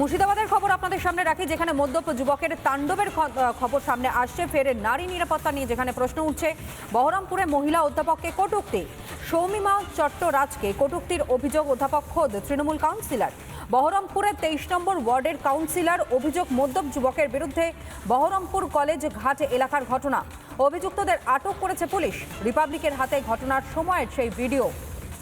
মুর্শিদাবাদের খবর আপনাদের সামনে রাখি, যেখানে মদ্যপ যুবকের তাণ্ডবের খবর সামনে আসছে। ফের নারী নিরাপত্তা নিয়ে যেখানে প্রশ্ন উঠছে, বহরমপুরে মহিলা অধ্যাপককে কটূক্তি। সৌমিমা চট্টরাজকে কটূক্তির অভিযোগ অধ্যাপক খোদ, তৃণমূল কাউন্সিলর। বহরমপুরের তেইশ নম্বর ওয়ার্ডের কাউন্সিলর অভিযোগ মদ্যপ যুবকের বিরুদ্ধে বহরমপুর কলেজ ঘাট এলাকার ঘটনা। অভিযুক্তদের আটক করেছে পুলিশ। রিপাবলিকের হাতে ঘটনার সময়ের সেই ভিডিও।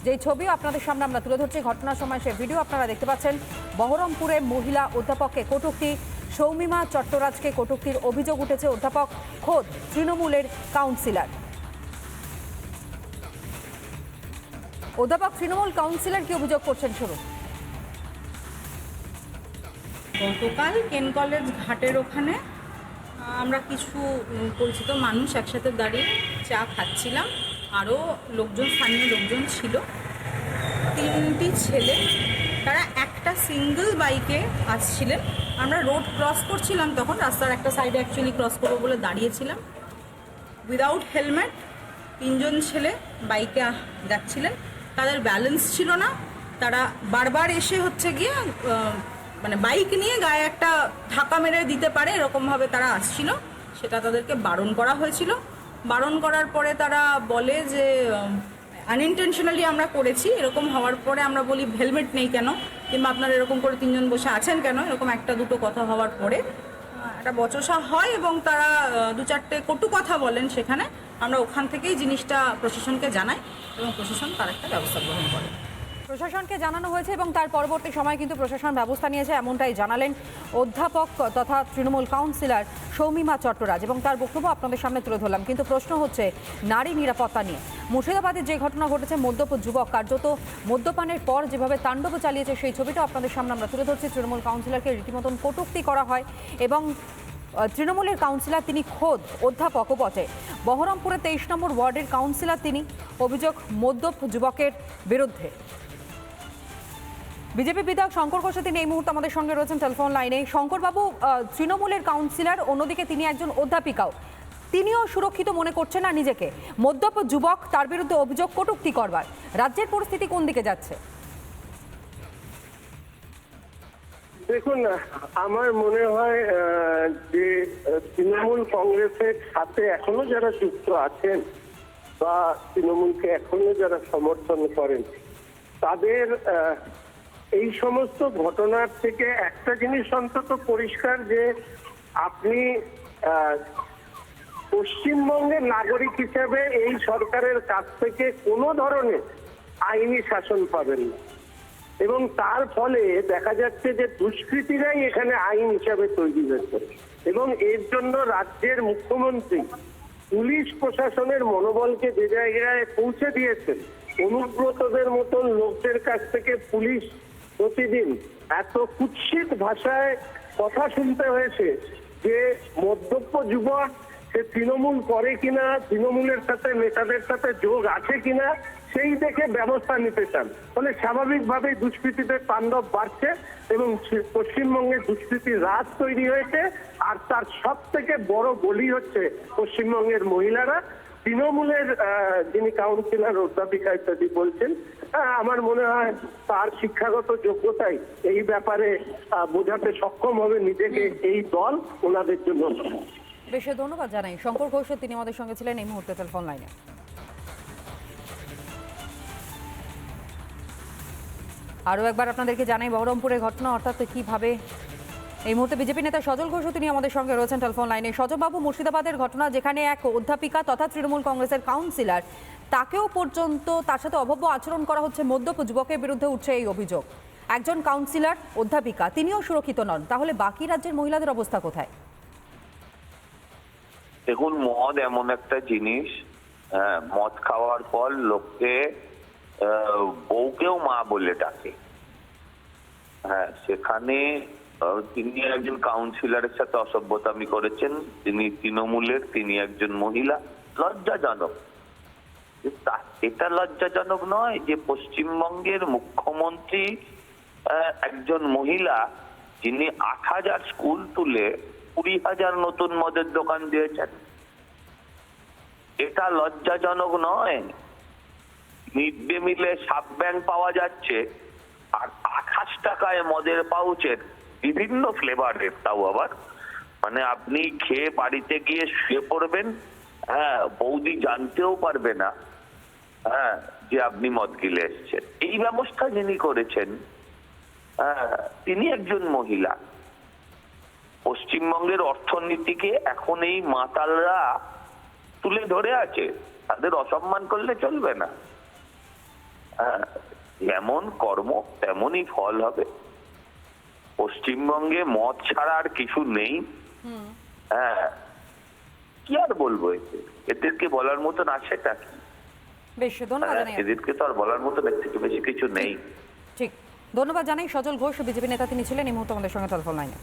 যেই ছবি আপনাদের সামনে আমরা তুলে ধরছি, ঘটনার সময় সেই ভিডিও আপনারা দেখতে পাচ্ছেন। বহরমপুরে মহিলা অধ্যাপককে কটূক্তি। সৌমিমা চট্টরাজকে কটূক্তির অভিযোগ উঠেছে অধ্যাপক খোদ তৃণমূলের কাউন্সিলর। অধ্যাপক তৃণমূল কাউন্সিলর কি অভিযোগ করছেন, শুনুন। গতকাল কেন কলেজ ঘাটের ওখানে আমরা কিছু পরিচিত মানুষ একসাথে দাঁড়িয়ে চা খাচ্ছিলাম। আরও লোকজন, স্থানীয় লোকজন ছিল। তিনটি ছেলে, তারা একটা সিঙ্গেল বাইকে আসছিলেন। আমরা রোড ক্রস করছিলাম তখন, রাস্তার একটা সাইডে অ্যাকচুয়ালি ক্রস করব বলে দাঁড়িয়েছিলাম। উইদাউট হেলমেট তিনজন ছেলে বাইকে যাচ্ছিলেন। তাদের ব্যালেন্স ছিল না। তারা বারবার এসে হচ্ছে গিয়ে মানে বাইক নিয়ে গায়ে একটা ধাক্কা মেরে দিতে পারে এরকমভাবে তারা আসছিল। সেটা তাদেরকে বারণ করা হয়েছিল। বারণ করার পরে তারা বলে যে আনইনটেনশনালি আমরা করেছি। এরকম হওয়ার পরে আমরা বলি হেলমেট নেই কেন? কিংবা আপনারা এরকম করে তিনজন বসে আছেন কেন? এরকম একটা দুটো কথা হওয়ার পরে একটা বচসা হয় এবং তারা দু চারটে কটু কথা বলেন সেখানে। আমরা ওখান থেকেই জিনিসটা প্রশাসনকে জানাই এবং প্রশাসন তার একটা ব্যবস্থা গ্রহণ করে। প্রশাসনকে জানানো হয়েছে এবং তার পরবর্তী সময় কিন্তু প্রশাসন ব্যবস্থা নিয়েছে, এমনটাই জানালেন অধ্যাপক তথা তৃণমূল কাউন্সিলর সৌমিমা চট্টরাজ এবং তার বক্তব্য আপনাদের সামনে তুলে ধরলাম। কিন্তু প্রশ্ন হচ্ছে, নারী নিরাপত্তা নিয়ে। মুর্শিদাবাদে যে ঘটনা ঘটেছে, মদ্যপ যুবক কার্যত মদ্যপানের পর যেভাবে তাণ্ডব চালিয়েছে, সেই ছবিটা আপনাদের সামনে আমরা তুলে ধরছি। তৃণমূল কাউন্সিলরকে রীতিমতন কটুক্তি করা হয় এবং তৃণমূলের কাউন্সিলর তিনি খোদ অধ্যাপকও বটে বহরমপুরের তেইশ নম্বর ওয়ার্ডের কাউন্সিলর তিনি, অভিযোগ মদ্যপ যুবকের বিরুদ্ধে। বিজেপি বিধায়ক শঙ্কর ঘোষ তিনি এই মুহূর্তে আমাদের সঙ্গে রয়েছেন টেলিফোন লাইনে। শঙ্করবাবু তৃণমূলের কাউন্সিলর অন্যদিকে তিনি একজন অধ্যাপিকাও। তিনিও সুরক্ষিত মনে করছেন না নিজেকে। মদ্যপ যুবক, তার বিরুদ্ধে অভিযোগ কটূক্তি করবার। রাজ্যের পরিস্থিতি কোন দিকে যাচ্ছে? দেখুন, আমার মনে হয় যে তৃণমূল কংগ্রেসের সাথে এখনও যারা যুক্ত আছেন বা তৃণমূলকে এখনও যারা সমর্থন করেন, তাদের এই সমস্ত ঘটনার থেকে একটা জিনিস অন্তত পরিষ্কার যে আপনি পশ্চিমবঙ্গের নাগরিক হিসেবে এই সরকারের কাছ থেকে কোনো ধরনের আইনি শাসন পাবেন না। এবং তার ফলে দেখা যাচ্ছে যে দুষ্কৃতীরাই এখানে আইন হিসাবে তৈরি হয়েছে। এবং এর জন্য রাজ্যের মুখ্যমন্ত্রী, পুলিশ প্রশাসনের মনোবলকে যে জায়গায় পৌঁছে দিয়েছেন, অনুব্রতদের মতন লোকদের কাছ থেকে পুলিশ প্রতিদিন এত কুৎসিত ভাষায় কথা শুনতে হয়েছে যে মধ্যপ্য যুবক সে তৃণমূল করে কিনা, তৃণমূলের সাথে, নেতাদের সাথে যোগ আছে কিনা, সেই দেখে ব্যবস্থা নিতে চান। ফলে স্বাভাবিকভাবেই দুষ্কৃতীদের তাণ্ডব বাড়ছে এবং পশ্চিমবঙ্গে দুষ্কৃতির রাজ তৈরি হয়েছে। আর তার সব থেকে বড় বলি হচ্ছে পশ্চিমবঙ্গের মহিলারা। তৃণমূলের যিনি কাউন্সিলর অধ্যাপিকা ইত্যাদি বলছেন আমার মনে হয় তার শিক্ষাগত যোগ্যতাই এই ব্যাপারে বোঝাতে সক্ষম হবে নিজেকে এই দল ওনাদের জন্য। বেশ ধন্যবাদ জানাই। শঙ্কর ঘোষ তিনি আমাদের সঙ্গে ছিলেন এই মুহূর্তে টেলিফোন লাইনে আরও একবার আপনাদেরকে জানাই বহরমপুরের ঘটনা অর্থাৎ কীভাবে এই মুহূর্তে বিজেপি নেতা সজল ঘোষও তিনি আমাদের সঙ্গে রয়েছেন টেলিফোন লাইনে। সজলবাবু মুর্শিদাবাদের ঘটনা যেখানে এক অধ্যাপিকা তথা তৃণমূল কংগ্রেসের কাউন্সিলর তাকেও পর্যন্ত তার সাথে অভব্য আচরণ করা হচ্ছে মদ্যপ যুবকের বিরুদ্ধে উঠছে এই অভিযোগ। একজন কাউন্সিলর অধ্যাপিকা তিনিও সুরক্ষিত নন। তাহলে বাকি রাজ্যের মহিলাদের অবস্থা কোথায়? দেখুন মদ এমন একটা জিনিস হ্যাঁ, মদ খাওয়ার পর লোককে বউকেও মা বলে ডাকে। হ্যাঁ সেখানে তিনি একজন কাউন্সিলরের সাথে অসভ্যতামি করেছেন। তিনি তৃণমূলের, তিনি একজন মহিলা। লজ্জাজনক। এটা লজ্জাজনক নয় যে পশ্চিমবঙ্গের মুখ্যমন্ত্রী একজন মহিলা যিনি আট হাজার স্কুল তুলে কুড়ি হাজার নতুন মদের দোকান দিয়েছেন। এটা লজ্জাজনক নয়। মিড ডে মিলে সাব ব্যাংক পাওয়া যাচ্ছে আর আঠাশ টাকায় মদের পাউচের বিভিন্ন ফ্লেভারের তাও আবার। মানে আপনি খেয়ে বাড়িতে গিয়ে শুয়ে পড়বেন হ্যাঁ বৌদি জানতেও পারবে না হ্যাঁ যে আপনি মদ গিলে এসছেন। এই ব্যবস্থা যিনি করেছেন হ্যাঁ তিনি একজন মহিলা। পশ্চিমবঙ্গের অর্থনীতিকে এখন এই মাতালরা তুলে ধরে আছে। তাদের অসম্মান করলে চলবে না। হ্যাঁ, যেমন কর্ম তেমনই ফল হবে। পশ্চিমবঙ্গে মদ ছাড়া আর কিছু নেই। হ্যাঁ। কি আর বলব এতে? এদেরকে বলার মতন আছেটা কি? বেশ ধন্যবাদ হ্যাঁ, এদেরকে তো আর বলার মতন এর থেকে বেশি কিছু নেই। ঠিক। ধন্যবাদ জানাই সজল ঘোষ বিজেপি নেতা তিনি ছিলেন এই মুহূর্তে আমাদের সঙ্গে টেলিফোন লাইনে।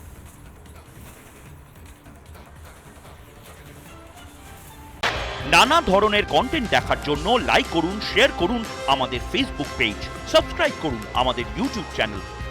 নানা ধরনের কন্টেন্ট দেখার জন্য লাইক করুন শেয়ার করুন আমাদের ফেসবুক পেজ সাবস্ক্রাইব করুন আমাদের ইউটিউব চ্যানেল